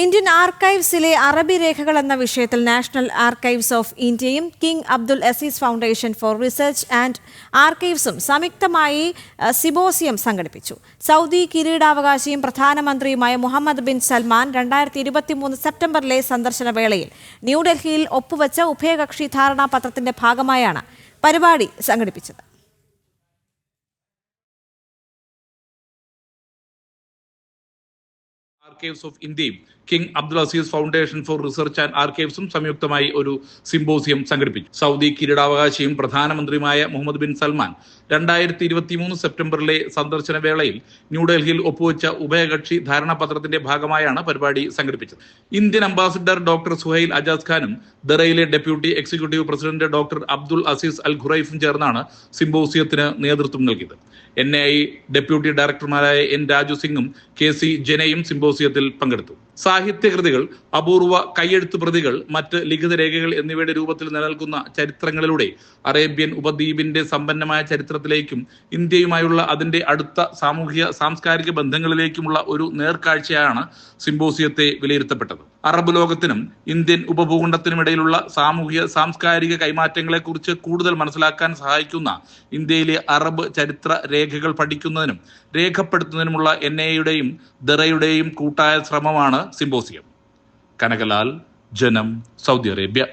Indian ആർക്കൈവ്സിലെ അറബി രേഖകൾ എന്ന വിഷയത്തിൽ നാഷണൽ ആർക്കൈവ്സ് ഓഫ് ഇന്ത്യയും king Abdul Aziz foundation for research and ആർക്കൈവ്സും സംയുക്തമായി സിബോസിയം സംഘടിപ്പിച്ചു. സൗദി കിരീടാവകാശിയും പ്രധാനമന്ത്രിയുമായ മുഹമ്മദ് ബിൻ സൽമാൻ രണ്ടായിരത്തി ഇരുപത്തിമൂന്ന് സെപ്റ്റംബറിലെ സന്ദർശന വേളയിൽ ന്യൂഡൽഹിയിൽ ഒപ്പുവെച്ച ഉഭയകക്ഷി ധാരണാപത്രത്തിന്റെ ഭാഗമായാണ് പരിപാടി സംഘടിപ്പിച്ചത്. ആർക്കൈവ്സ് ഓഫ് ഇന്ത്യയും king Abdul Aziz foundation for research and ആർക്കൈവ്സും സംയുക്തമായി ഒരു സിംബോസിയം സംഘടിപ്പിച്ചു. സൗദി കിരീടാവകാശിയും പ്രധാനമന്ത്രിയുമായ മുഹമ്മദ് ബിൻ സൽമാൻ രണ്ടായിരത്തി ഇരുപത്തിമൂന്ന് സെപ്റ്റംബറിലെ സന്ദർശന വേളയിൽ ന്യൂഡൽഹിയിൽ ഒപ്പുവെച്ച ഉഭയകക്ഷി ധാരണാപത്രത്തിന്റെ ഭാഗമായാണ് പരിപാടി സംഘടിപ്പിച്ചത്. Indian ambassador doctor Suhail Ajaz ഖാനും ദറയിലെ deputy executive president doctor Abdul Aziz Al ഖുറൈഫും ചേർന്നാണ് സിംബോസിയത്തിന് നേതൃത്വം നൽകിയത്. എൻ ഐ ഡെപ്യൂട്ടി ഡയറക്ടർമാരായ എൻ രാജു സിംഗും കെ സി ജനയും സിംബോസിയത്തിൽ പങ്കെടുത്തു. സാഹിത്യകൃതികൾ അപൂർവ കൈയെഴുത്തു പ്രതികൾ മറ്റ് ലിഖിത രേഖകൾ എന്നിവയുടെ രൂപത്തിൽ നിലനിൽക്കുന്ന ചരിത്രങ്ങളിലൂടെ അറേബ്യൻ ഉപദ്വീപിന്റെ സമ്പന്നമായ ചരിത്രത്തിലേക്കും ഇന്ത്യയുമായുള്ള അതിന്റെ അടുത്ത സാമൂഹിക സാംസ്കാരിക ബന്ധങ്ങളിലേക്കുമുള്ള ഒരു നേർക്കാഴ്ചയാണ് സിംബോസിയത്തെ വിലയിരുത്തപ്പെട്ടത്. അറബ് ലോകത്തിനും ഇന്ത്യൻ ഉപഭൂഖണ്ഡത്തിനും ഇടയിലുള്ള സാമൂഹിക സാംസ്കാരിക കൈമാറ്റങ്ങളെക്കുറിച്ച് കൂടുതൽ മനസ്സിലാക്കാൻ സഹായിക്കുന്ന ഇന്ത്യയിലെ അറബ് ചരിത്ര രേഖകൾ പഠിക്കുന്നതിനും രേഖപ്പെടുത്തുന്നതിനുമുള്ള എൻ എയുടെയും ദറയുടെയും കൂട്ടായ ശ്രമമാണ് സിംബോസിയം. കനകലാൽ ജനം സൗദി അറേബ്യ.